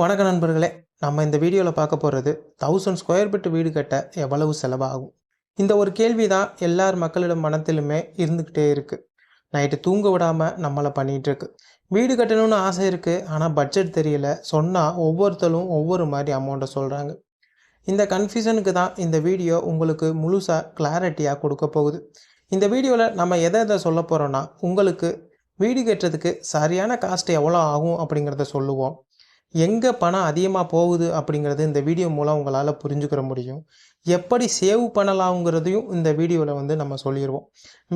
வணக்க நண்பர்களே நம்ம இந்த வீடியோவில் பார்க்க போகிறது தௌசண்ட் ஸ்கொயர் ஃபீட் வீடு கட்ட எவ்வளவு செலவாகும்? இந்த ஒரு கேள்வி தான் எல்லார் மக்களிடம் மனத்திலுமே இருந்துக்கிட்டே இருக்குது நைட்டு தூங்க விடாமல் நம்மளை பண்ணிகிட்ருக்கு வீடு கட்டணும்னு ஆசை இருக்குது ஆனால் பட்ஜெட் தெரியல. சொன்னால் ஒவ்வொருத்தரும் ஒவ்வொரு மாதிரி அமௌண்ட்டை சொல்கிறாங்க இந்த கன்ஃபியூஷனுக்கு தான் இந்த வீடியோ உங்களுக்கு முழுசாக கிளாரிட்டியாக கொடுக்க போகுது. இந்த வீடியோவில் நம்ம எதை எதை சொல்ல போகிறோன்னா உங்களுக்கு வீடு கட்டுறதுக்கு சரியான காஸ்ட் எவ்வளோ ஆகும் அப்படிங்கிறத சொல்லுவோம். எங்கே பணம் அதிகமாக போகுது அப்படிங்கிறது இந்த வீடியோ மூலம் உங்களால் புரிஞ்சுக்கிற முடியும். எப்படி சேவ் பண்ணலாங்கிறதையும் இந்த வீடியோவில் வந்து நம்ம சொல்லிடுவோம்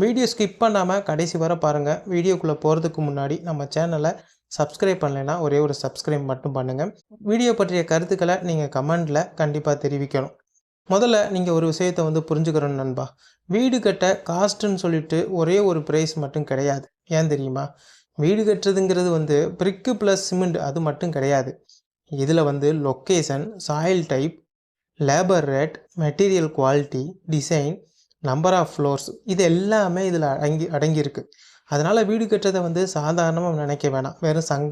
வீடியோ ஸ்கிப் பண்ணாமல் கடைசி வர பாருங்கள் வீடியோக்குள்ளே போகிறதுக்கு முன்னாடி நம்ம சேனலை சப்ஸ்கிரைப் பண்ணலைன்னா ஒரே ஒரு சப்ஸ்கிரைப் மட்டும் பண்ணுங்கள் வீடியோ பற்றிய கருத்துக்களை நீங்கள் கமெண்டில் கண்டிப்பாக தெரிவிக்கணும். முதல்ல நீங்கள் ஒரு விஷயத்தை வந்து புரிஞ்சுக்கிறோம் நண்பா. வீடு கட்ட காஸ்ட்டுன்னு சொல்லிட்டு ஒரே ஒரு ப்ரைஸ் மட்டும் கிடையாது. ஏன் தெரியுமா? வீடு கட்டுறதுங்கிறது வந்து பிரிக்கு ப்ளஸ் சிமெண்ட் அது மட்டும் கிடையாது. இதில் வந்து location soil type labour rate material quality design number of floors இது எல்லாமே இதில் அடங்கி அடங்கியிருக்கு. அதனால் வீடு கட்டுறதை வந்து சாதாரணமாக நினைக்க வேணாம். வெறும் சங்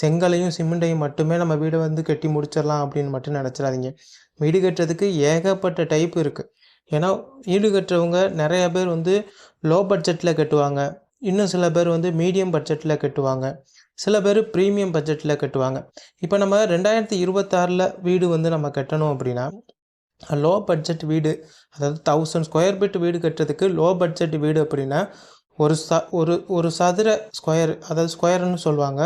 செங்கலையும் சிமெண்டையும் மட்டுமே நம்ம வீடை வந்து கட்டி முடிச்சிடலாம் அப்படின்னு மட்டும் நினச்சிடாதீங்க. வீடு கட்டுறதுக்கு ஏகப்பட்ட டைப் இருக்குது ஏன்னா வீடு கட்டுறவங்க நிறைய பேர் வந்து லோ பட்ஜெட்டில் கட்டுவாங்க. இன்னும் சில பேர் வந்து மீடியம் பட்ஜெட்டில் கட்டுவாங்க. சில பேர் ப்ரீமியம் பட்ஜெட்டில் கட்டுவாங்க. இப்போ நம்ம ரெண்டாயிரத்தி இருபத்தாறில் வீடு வந்து நம்ம கட்டணும் அப்படின்னா லோ பட்ஜெட் வீடு அதாவது தௌசண்ட் ஸ்கொயர் ஃபீட் வீடு கட்டுறதுக்கு லோ பட்ஜெட் வீடு அப்படின்னா ஒரு ச ஒரு ஒரு சதுர ஸ்கொயர் அதாவது ஸ்கொயர்னு சொல்லுவாங்க.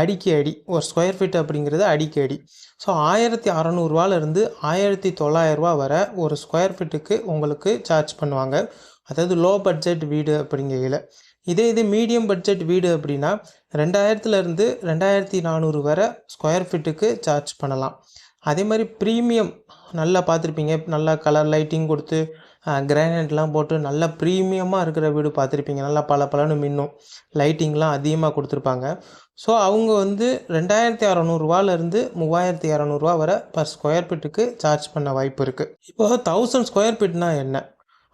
அடிக்கு அடி ஒரு ஸ்கொயர் ஃபீட் அப்படிங்கிறது அடிக்கு அடி. ஸோ ஆயிரத்தி அறநூறுவாலேருந்து ஆயிரத்தி தொள்ளாயிரரூவா வர ஒரு ஸ்கொயர் ஃபீட்டுக்கு உங்களுக்கு சார்ஜ் பண்ணுவாங்க. அதாவது லோ பட்ஜெட் வீடு அப்படிங்கையில். இதே இது மீடியம் பட்ஜெட் வீடு அப்படின்னா ரெண்டாயிரத்துலேருந்து ரெண்டாயிரத்தி நானூறு வரை ஸ்கொயர் ஃபீட்டுக்கு சார்ஜ் பண்ணலாம். அதே மாதிரி ப்ரீமியம் நல்லா பார்த்துருப்பீங்க. நல்லா கலர் லைட்டிங் கொடுத்து கிரானைட்லாம் போட்டு நல்லா ப்ரீமியமாக இருக்கிற வீடு பார்த்துருப்பீங்க. நல்லா பல பலன்னு மின்னும். லைட்டிங்லாம் அதிகமாக கொடுத்துருப்பாங்க. ஸோ அவங்க வந்து ரெண்டாயிரத்தி அறநூறுவாலேருந்து மூவாயிரத்தி இரநூறுவா வரை பர் ஸ்கொயர் ஃபீட்டுக்கு சார்ஜ் பண்ண வாய்ப்பு இருக்குது இப்போ தௌசண்ட் ஸ்கொயர் ஃபீட்னால் என்ன?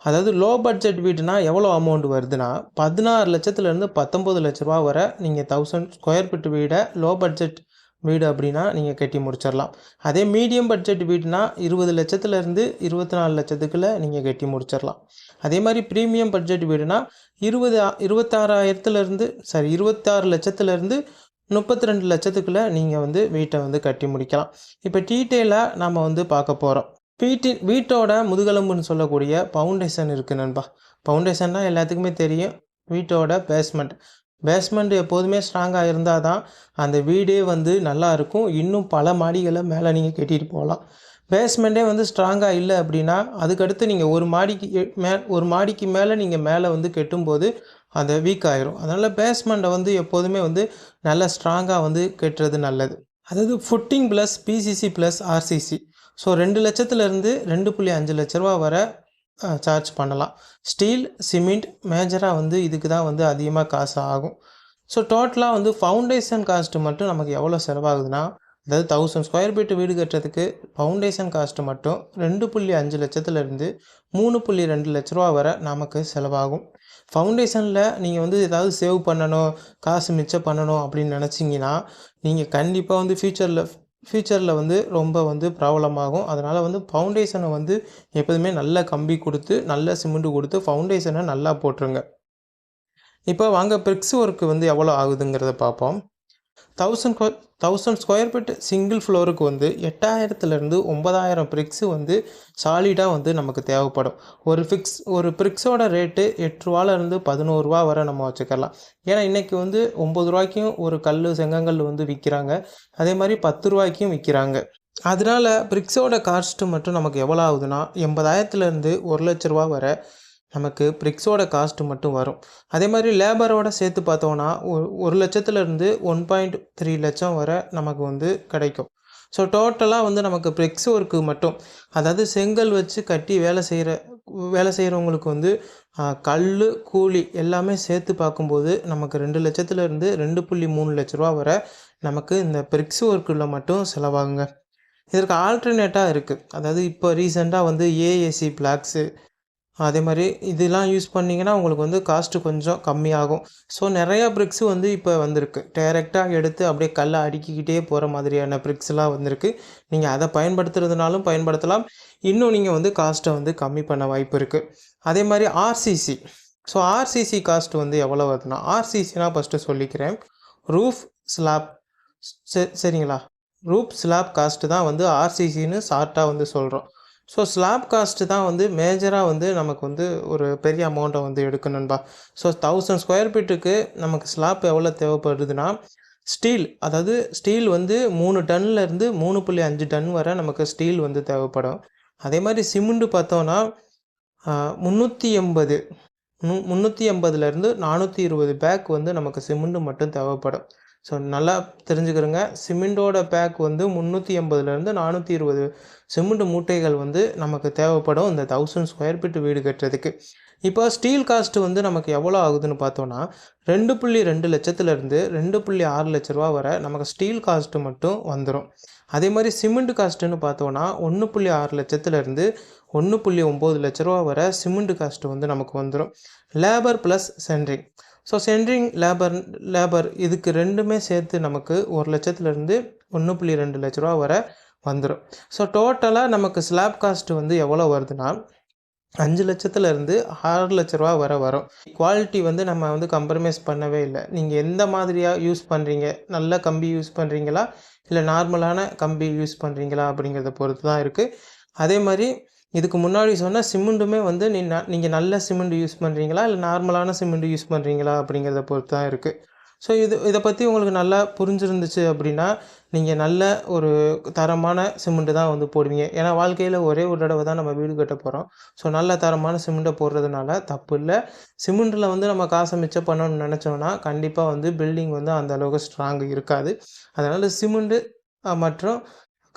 அதாவது லோ பட்ஜெட் வீடுனா எவ்வளோ அமௌண்ட் வருதுன்னா பதினாறு லட்சத்துலேருந்து பத்தொம்பது லட்ச ரூபா வரை நீங்கள் தௌசண்ட் ஸ்கொயர் ஃபீட் வீடை லோ பட்ஜெட் வீடு அப்படின்னா நீங்கள் கட்டி முடிச்சிடலாம். அதே மீடியம் பட்ஜெட் வீடுனா இருபது லட்சத்துலேருந்து இருபத்தி நாலு லட்சத்துக்குள்ளே நீங்கள் கட்டி முடிச்சிடலாம். அதே மாதிரி ப்ரீமியம் பட்ஜெட் வீடுனா இருபது இருபத்தாறாயிரத்துலேருந்து சாரி இருபத்தாறு லட்சத்துலேருந்து முப்பத்தி ரெண்டு லட்சத்துக்குள்ளே நீங்கள் வந்து வீட்டை வந்து கட்டி முடிக்கலாம். இப்போ டீட்டெயிலாக நாம் வந்து பார்க்க போகிறோம் வீட்டின் வீட்டோட முதுகெலும்புன்னு சொல்லக்கூடிய ஃபவுண்டேஷன் இருக்குது நண்பா. ஃபவுண்டேஷன்னா எல்லாத்துக்குமே தெரியும். வீட்டோட பேஸ்மெண்ட் பேஸ்மெண்ட் எப்போதுமே ஸ்ட்ராங்காக இருந்தால் தான் அந்த வீடே வந்து நல்லா இருக்கும். இன்னும் பல மாடிகளை மேலே நீங்கள் கட்டிட்டு போகலாம். பேஸ்மெண்ட்டே வந்து ஸ்ட்ராங்காக இல்லை அப்படின்னா அதுக்கடுத்து நீங்கள் ஒரு மாடிக்கு மே ஒரு மாடிக்கு மேலே நீங்கள் மேலே வந்து கெட்டும்போது அந்த வீக் ஆயிரும். அதனால் பேஸ்மெண்ட்டை வந்து எப்போதுமே வந்து நல்லா ஸ்ட்ராங்காக வந்து கட்டுறது நல்லது. அதாவது footing plus PCC plus RCC so ரெண்டு லட்சத்துலேருந்து ரெண்டு புள்ளி அஞ்சு லட்ச ரூபா வர சார்ஜ் பண்ணலாம். ஸ்டீல் சிமெண்ட் மேஜராக வந்து இதுக்கு தான் வந்து அதிகமாக காசு ஆகும். ஸோ டோட்டலாக வந்து ஃபவுண்டேஷன் காஸ்ட்டு மட்டும் நமக்கு எவ்வளோ செலவாகுதுன்னா அதாவது தௌசண்ட் ஸ்கொயர் ஃபீட் வீடு கட்டுறதுக்கு ஃபவுண்டேஷன் காஸ்ட்டு மட்டும் ரெண்டு புள்ளி அஞ்சு லட்சத்துலேருந்து மூணு புள்ளி ரெண்டு லட்ச ரூபா வர நமக்கு செலவாகும். ஃபவுண்டேஷனில் நீங்கள் வந்து ஏதாவது சேவ் பண்ணணும் காசு மிச்சம் பண்ணணும் அப்படின்னு நினச்சிங்கன்னா நீங்கள் கண்டிப்பாக வந்து ஃப்யூச்சரில் ஃப்யூச்சரில் வந்து ரொம்ப வந்து ப்ராப்ளமாகும் அதனால் வந்து ஃபவுண்டேஷனை வந்து எப்போதுமே நல்ல கம்பி கொடுத்து நல்ல சிமெண்ட்டு கொடுத்து ஃபவுண்டேஷனை நல்லா போட்டுருங்க. இப்போ வாங்க பிரிக்ஸ் ஒர்க்கு வந்து எவ்வளோ ஆகுதுங்கிறத பார்ப்போம். Thousand thousand square feet single ஃப்ளோருக்கு வந்து எட்டாயிரத்துலேருந்து ஒன்பதாயிரம் பிரிக்ஸு வந்து சாலிடாக வந்து நமக்கு தேவைப்படும். ஒரு ஃபிக்ஸ் ஒரு பிரிக்ஸோட ரேட்டு எட்டுருவாலேருந்து பதினோருவா வரை நம்ம வச்சுக்கலாம். ஏன்னா இன்றைக்கி வந்து ஒம்பது ரூபாய்க்கும் ஒரு கல் செங்கங்கல் வந்து விற்கிறாங்க அதே மாதிரி பத்து ரூபாய்க்கும் விற்கிறாங்க அதனால் பிரிக்ஸோட காஸ்ட்டு மட்டும் நமக்கு எவ்வளோ ஆகுதுன்னா எண்பதாயிரத்துலேருந்து ஒரு லட்ச ரூபா வரை நமக்கு பிரிக்ஸோட காஸ்ட்டு மட்டும் வரும். அதே மாதிரி லேபரோட சேர்த்து பார்த்தோன்னா ஒரு ஒரு லட்சத்துலேருந்து ஒன் பாயிண்ட் த்ரீ லட்சம் வரை நமக்கு வந்து கிடைக்கும். ஸோ டோட்டலாக வந்து நமக்கு பிரிக்ஸ் ஒர்க்கு மட்டும். அதாவது செங்கல் வச்சு கட்டி வேலை செய்கிற வேலை செய்கிறவங்களுக்கு வந்து கல் கூலி எல்லாமே சேர்த்து பார்க்கும்போது நமக்கு ரெண்டு லட்சத்துலேருந்து ரெண்டு புள்ளி மூணு லட்ச ரூபா வரை நமக்கு இந்த பிரிக்ஸ் ஒர்க்கில் மட்டும் செலவாகுங்க. இதற்கு ஆல்டர்னேட்டாக இருக்குது அதாவது இப்போ ரீசெண்டாக வந்து ஏஏசி பிளாக்ஸு அதே மாதிரி இதெல்லாம் யூஸ் பண்ணிங்கன்னா உங்களுக்கு வந்து காஸ்ட்டு கொஞ்சம் கம்மியாகும். ஸோ நிறையா பிரிக்ஸு வந்து இப்போ வந்திருக்கு. டைரெக்டாக எடுத்து அப்படியே கல்லை அடுக்கிக்கிட்டே போகிற மாதிரியான பிரிக்ஸ்லாம் வந்திருக்கு. நீங்கள் அதை பயன்படுத்துறதுனாலும் பயன்படுத்தலாம். இன்னும் நீங்கள் வந்து காஸ்ட்டை வந்து கம்மி பண்ண வாய்ப்பு இருக்குது அதே மாதிரி ஆர்சிசி ஸோ ஆர்சிசி காஸ்ட் வந்து எவ்வளோ வருதுன்னா ஆர்சிசினா ஃபஸ்ட்டு சொல்லிக்கிறேன். ரூஃப் ஸ்லாப் சரிங்களா? ரூப் ஸ்லாப் காஸ்ட்டு தான் வந்து ஆர்சிசின்னு ஷார்ட்டாக வந்து சொல்கிறோம் ஸோ ஸ்லாப் காஸ்ட்டு தான் வந்து மேஜராக வந்து நமக்கு வந்து ஒரு பெரிய அமௌண்ட்டை வந்து எடுக்கணும்பா ஸோ தௌசண்ட் ஸ்கொயர் ஃபீட்டுக்கு நமக்கு ஸ்லாப் எவ்வளோ தேவைப்படுதுன்னா ஸ்டீல் அதாவது ஸ்டீல் வந்து மூணு டன்லேருந்து மூணு புள்ளி அஞ்சு டன் வரை நமக்கு ஸ்டீல் வந்து தேவைப்படும். அதே மாதிரி சிமெண்ட்டு பார்த்தோன்னா முந்நூற்றி எண்பது முந்நூற்றி எண்பதுலேருந்து நானூற்றி இருபது பேக் வந்து நமக்கு சிமெண்ட்டு மட்டும் தேவைப்படும். ஸோ நல்லா தெரிஞ்சுக்கிறோங்க. சிமெண்டோட பேக் வந்து முந்நூற்றி எண்பதுலேருந்து நானூற்றி இருபது. சிமெண்ட் மூட்டைகள் வந்து நமக்கு தேவைப்படும் இந்த தௌசண்ட் ஸ்கொயர் ஃபீட் வீடு கட்டுறதுக்கு. இப்போ ஸ்டீல் காஸ்ட்டு வந்து நமக்கு எவ்வளோ ஆகுதுன்னு பார்த்தோன்னா ரெண்டு புள்ளி ரெண்டு லட்சத்துலேருந்து ரெண்டு புள்ளி ஆறு லட்ச ரூபா வரை நமக்கு ஸ்டீல் காஸ்ட்டு மட்டும் வந்துடும் அதே மாதிரி சிமெண்ட் காஸ்ட்டுன்னு பார்த்தோன்னா ஒன்று புள்ளி ஆறு லட்சத்துலேருந்து ஒன்று புள்ளி ஒம்பது லட்ச ரூபா வரை சிமெண்ட் காஸ்ட்டு வந்து நமக்கு வந்துடும் labour plus centring so centring labour labour இதுக்கு ரெண்டுமே சேர்த்து நமக்கு ஒரு லட்சத்துலேருந்து ஒன்று புள்ளி ரெண்டு லட்ச ரூபா வர வந்துடும் ஸோ டோட்டலாக நமக்கு ஸ்லாப் காஸ்ட் வந்து எவ்வளோ வருதுன்னா அஞ்சு லட்சத்துலேருந்து ஆறு லட்ச ரூபா வர வரும். குவாலிட்டி வந்து நம்ம வந்து கம்ப்ரமைஸ் பண்ணவே இல்லை. நீங்கள் எந்த மாதிரியாக யூஸ் பண்ணுறீங்க நல்ல கம்பி யூஸ் பண்ணுறீங்களா இல்லை நார்மலான கம்பி யூஸ் பண்ணுறீங்களா அப்படிங்கிறத பொறுத்து தான் இருக்குது அதே மாதிரி இதுக்கு முன்னாடி சொன்ன சிமெண்ட்டுமே வந்து நீ ந நீங்கள் நல்ல சிமெண்ட் யூஸ் பண்ணுறீங்களா இல்லை நார்மலான சிமெண்ட் யூஸ் பண்ணுறீங்களா அப்படிங்கிறத பொறுத்து தான் இருக்குது ஸோ இது இதை பற்றி உங்களுக்கு நல்லா புரிஞ்சிருந்துச்சு அப்படின்னா நீங்கள் நல்ல ஒரு தரமான சிமெண்ட்டு தான் வந்து போடுவீங்க. ஏன்னா வாழ்க்கையில் ஒரே ஒரு தடவை தான் நம்ம வீடு கட்ட போகிறோம் ஸோ நல்ல தரமான சிமெண்ட்டை போடுறதுனால தப்பு இல்லை. சிமெண்ட்டில் வந்து நம்ம காசை மிச்சம் பண்ணணும்னு நினச்சோன்னா கண்டிப்பாக வந்து பில்டிங் வந்து அந்த அளவுக்கு ஸ்ட்ராங் இருக்காது. அதனால் சிமெண்ட்டு மற்றும்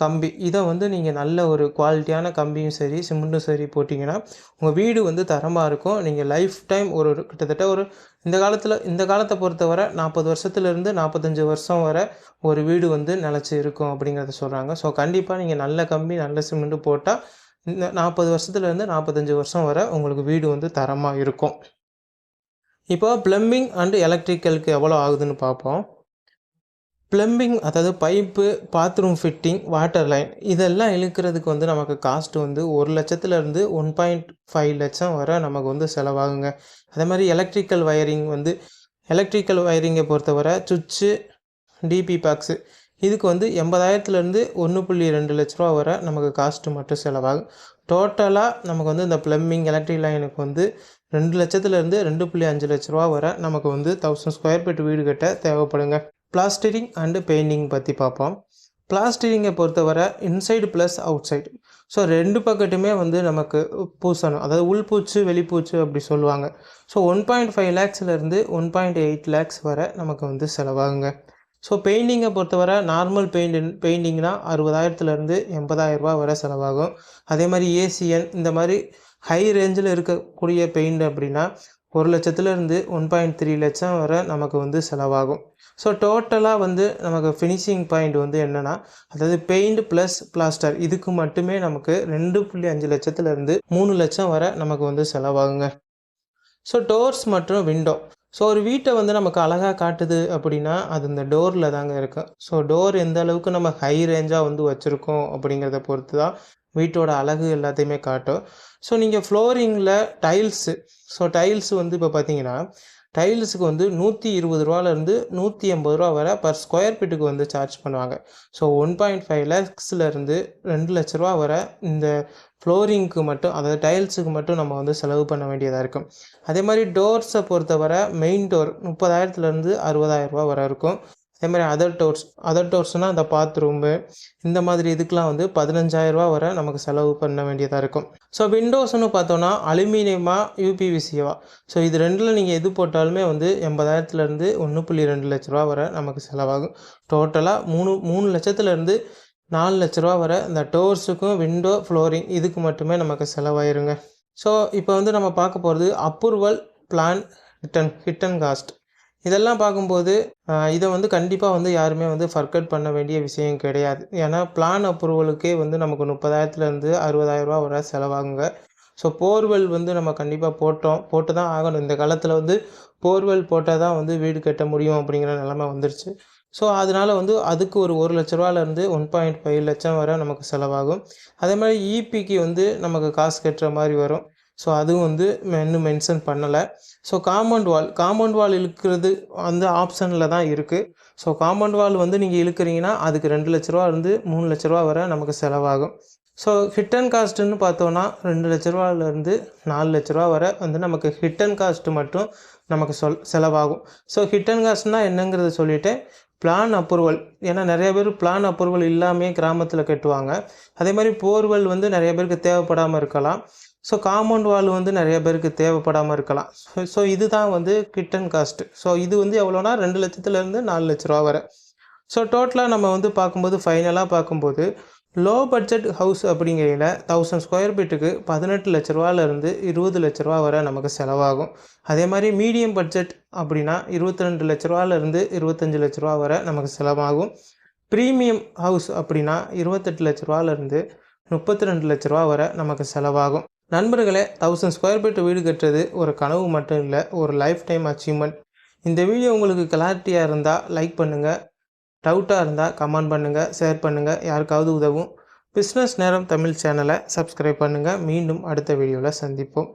கம்பி. இதை வந்து நீங்கள் நல்ல ஒரு குவாலிட்டியான கம்பியும் சரி சிமெண்ட்டும் சரி போட்டிங்கன்னா உங்கள் வீடு வந்து தரமாக இருக்கும். நீங்கள் லைஃப் டைம் ஒரு ஒரு கிட்டத்தட்ட ஒரு இந்த காலத்தில் இந்த காலத்தை பொறுத்தவரை நாற்பது வருஷத்துலேருந்து நாற்பத்தஞ்சு வருஷம் வர ஒரு வீடு வந்து நிலச்சி இருக்கும் அப்படிங்கிறத சொல்கிறாங்க ஸோ கண்டிப்பாக நீங்கள் நல்ல கம்பி நல்ல சிமெண்ட்டு போட்டால் இந்த நாற்பது வருஷத்துலேருந்து நாற்பத்தஞ்சு வருஷம் வரை உங்களுக்கு வீடு வந்து தரமாக இருக்கும். இப்போ ப்ளம்பிங் அண்டு எலக்ட்ரிக்கலுக்கு எவ்வளோ ஆகுதுன்னு பார்ப்போம். ப்ளம்பிங் அதாவது pipe bathroom fitting water line இதெல்லாம் இழுக்கிறதுக்கு வந்து நமக்கு காஸ்ட் வந்து ஒரு லட்சத்துலேருந்து ஒன் பாயிண்ட் ஃபைவ் லட்சம் வர நமக்கு வந்து செலவாகுங்க. அதே மாதிரி எலக்ட்ரிக்கல் வயரிங் வந்து எலக்ட்ரிக்கல் வயரிங்கை பொறுத்தவரை சுவிட்சு டிபி பாக்ஸு இதுக்கு வந்து எண்பதாயிரத்துலேருந்து ஒன்று புள்ளி ரெண்டு லட்ச ரூபா வர நமக்கு காஸ்ட்டு மட்டும் செலவாகும். டோட்டலாக நமக்கு வந்து இந்த ப்ளம்பிங் எலக்ட்ரிக் லைனுக்கு வந்து ரெண்டு லட்சத்துலேருந்து ரெண்டு புள்ளி அஞ்சு லட்ச ரூபா வர நமக்கு வந்து தௌசண்ட் ஸ்கொயர் ஃபீட் வீடு கட்ட தேவைப்படுங்க. பிளாஸ்டரிங் அண்டு பெயிண்டிங் பற்றி பார்ப்போம். பிளாஸ்டரிங்கை பொறுத்தவரை inside plus outside so ரெண்டு பக்கட்டுமே வந்து நமக்கு பூசணும். அதாவது உள்பூச்சு வெளிப்பூச்சு அப்படி சொல்லுவாங்க. ஸோ ஒன் பாயிண்ட் ஃபைவ் லேக்ஸ்லேருந்து ஒன் பாயிண்ட் எயிட் லேக்ஸ் வரை நமக்கு வந்து செலவாகுங்க. ஸோ பெயிண்டிங்கை பொறுத்தவரை நார்மல் பெயிண்ட் பெயிண்டிங்னால் அறுபதாயிரத்துலேருந்து எண்பதாயிரரூபா வரை செலவாகும். அதே மாதிரி ஏசியன் இந்த மாதிரி ஹை ரேஞ்சில் இருக்கக்கூடிய பெயிண்ட் அப்படின்னா ஒரு லட்சத்துலேருந்து ஒன் பாயிண்ட் த்ரீ லட்சம் வரை நமக்கு வந்து செலவாகும். ஸோ டோட்டலாக வந்து நமக்கு ஃபினிஷிங் பாயிண்ட் வந்து என்னென்னா அதாவது பெயிண்ட் ப்ளஸ் பிளாஸ்டர் இதுக்கு மட்டுமே நமக்கு ரெண்டு புள்ளி அஞ்சு லட்சத்துலேருந்து மூணு லட்சம் வரை நமக்கு வந்து செலவாகுங்க. ஸோ டோர்ஸ் மற்றும் விண்டோ ஸோ ஒரு வீட்டை வந்து நமக்கு அழகாக காட்டுது அப்படின்னா அது இந்த டோரில் தாங்க இருக்கும் ஸோ டோர் எந்த அளவுக்கு நம்ம ஹை ரேஞ்சாக வந்து வச்சுருக்கோம் அப்படிங்கிறத பொறுத்து தான் வீட்டோட அழகு எல்லாத்தையுமே காட்டும். ஸோ நீங்கள் ஃப்ளோரிங்கில் டைல்ஸு ஸோ டைல்ஸ் வந்து இப்போ பார்த்தீங்கன்னா டைல்ஸுக்கு வந்து நூற்றி இருபது ரூபாலேருந்து நூற்றி எண்பது ரூபா வரை பர் ஸ்கொயர் ஃபீட்டுக்கு வந்து சார்ஜ் பண்ணுவாங்க. ஸோ ஒன் பாயிண்ட் ஃபைவ் லேக்ஸ்லேருந்து ரெண்டு லட்ச ரூபா வரை இந்த ஃப்ளோரிங்க்கு மட்டும் அதாவது டைல்ஸுக்கு மட்டும் நம்ம வந்து செலவு பண்ண வேண்டியதாக இருக்கும். அதே மாதிரி டோர்ஸை பொறுத்தவரை மெயின் டோர் முப்பதாயிரத்துலேருந்து அறுபதாயிரம் ரூபா வரை இருக்கும். அதே மாதிரி அதர் டோர்ஸ் அதர் டோர்ஸ்னால் அந்த பாத்ரூமு இந்த மாதிரி இதுக்கெலாம் வந்து பதினஞ்சாயிரரூபா வரை நமக்கு செலவு பண்ண வேண்டியதாக இருக்கும். ஸோ விண்டோஸ்னு பார்த்தோன்னா அலுமினியமா யூபிவிசியவா ஸோ இது ரெண்டில் நீங்கள் எது போட்டாலுமே வந்து எண்பதாயிரத்துலேருந்து ஒன்று புள்ளி ரெண்டு லட்ச ரூபா வரை நமக்கு செலவாகும். டோட்டலாக மூணு மூணு லட்சத்துலேருந்து நாலு லட்ச ரூபா வரை இந்த டோர்ஸுக்கும் விண்டோ ஃப்ளோரிங் இதுக்கு மட்டுமே நமக்கு செலவாயிருங்க. ஸோ இப்போ வந்து நம்ம பார்க்க போகிறது approval plan written hidden cost இதெல்லாம் பார்க்கும்போது இதை வந்து கண்டிப்பாக வந்து யாருமே வந்து ஃபர்கட் பண்ண வேண்டிய விஷயம் கிடையாது. ஏன்னா பிளான் அப்ரூவலுக்கே வந்து நமக்கு முப்பதாயிரத்துலேருந்து அறுபதாயிரரூபா வர செலவாகுங்க. ஸோ போர்வெல் வந்து நம்ம கண்டிப்பாக போட்டோம் போட்டு தான் ஆகணும். இந்த காலத்தில் வந்து போர்வெல் போட்டால் தான் வந்து வீடு கட்ட முடியும் அப்படிங்கிற நிலமை வந்துருச்சு. ஸோ அதனால் வந்து அதுக்கு ஒரு ஒரு லட்ச ரூபாலேருந்து ஒன் பாயிண்ட் ஃபைவ் லட்சம் வரை நமக்கு செலவாகும். அதே மாதிரி இபிக்கு வந்து நமக்கு காசு கட்டுற மாதிரி வரும். ஸோ அதுவும் வந்து இன்னும் மென்ஷன் பண்ணலை. So compound wall compound wall இழுக்கிறது அந்த ஆப்ஷனில் தான் இருக்குது ஸோ காம்பவுண்ட் வால் வந்து நீங்கள் இழுக்கிறீங்கன்னா அதுக்கு ரெண்டு லட்ச ரூபா இருந்து மூணு லட்ச ரூபா வரை நமக்கு செலவாகும். ஸோ ஹிட் அண்ட் காஸ்ட்டுன்னு பார்த்தோன்னா ரெண்டு லட்ச ரூபாலேருந்து நாலு லட்ச ரூபா வரை வந்து நமக்கு ஹிட் அண்ட் காஸ்ட்டு மட்டும் நமக்கு சொல் செலவாகும். ஸோ ஹிட் அண்ட் காஸ்ட்னால் என்னங்கிறத சொல்லிவிட்டு பிளான் அப்ரூவல் ஏன்னா நிறைய பேர் பிளான் அப்ரூவல் இல்லாமே கிராமத்தில் கட்டுவாங்க. அதே மாதிரி போர்வெல் வந்து நிறைய பேருக்கு தேவைப்படாமல் இருக்கலாம். ஸோ காம்பவுண்ட் வால் வந்து நிறைய பேருக்கு தேவைப்படாமல் இருக்கலாம். ஸோ ஸோ இதுதான் வந்து கிட் அண்ட் காஸ்ட்டு ஸோ இது வந்து எவ்வளோனா ரெண்டு லட்சத்துலேருந்து நாலு லட்ச ரூபா வரை. ஸோ டோட்டலாக நம்ம வந்து பார்க்கும்போது ஃபைனலாக பார்க்கும்போது லோ பட்ஜெட் ஹவுஸ் அப்படிங்கையில் தௌசண்ட் ஸ்கொயர் ஃபீட்டுக்கு பதினெட்டு லட்ச ரூபாலேருந்து இருபது லட்ச ரூபா வரை நமக்கு செலவாகும். அதே மாதிரி மீடியம் பட்ஜெட் அப்படின்னா இருபத்தி ரெண்டு லட்ச ரூபாலேருந்து இருபத்தஞ்சி லட்ச ரூபா வரை நமக்கு செலவாகும். ப்ரீமியம் ஹவுஸ் அப்படின்னா இருபத்தெட்டு லட்ச ரூபாலேருந்து முப்பத்தி ரெண்டு லட்ச ரூபா வரை நமக்கு செலவாகும். நண்பர்களே தௌசண்ட் ஸ்கொயர் ஃபீட் வீடு கட்டுறது ஒரு கனவு மட்டும் இல்லை ஒரு லைஃப் டைம் அச்சீவ்மெண்ட் இந்த வீடியோ உங்களுக்கு கிளாரிட்டியாக இருந்தால் லைக் பண்ணுங்கள் டவுட்டாக இருந்தால் கமெண்ட் பண்ணுங்கள் ஷேர் பண்ணுங்கள் யாருக்காவது உதவும். பிஸ்னஸ் நேரம் தமிழ் சேனலை சப்ஸ்கிரைப் பண்ணுங்கள் மீண்டும் அடுத்த வீடியோவில் சந்திப்போம்.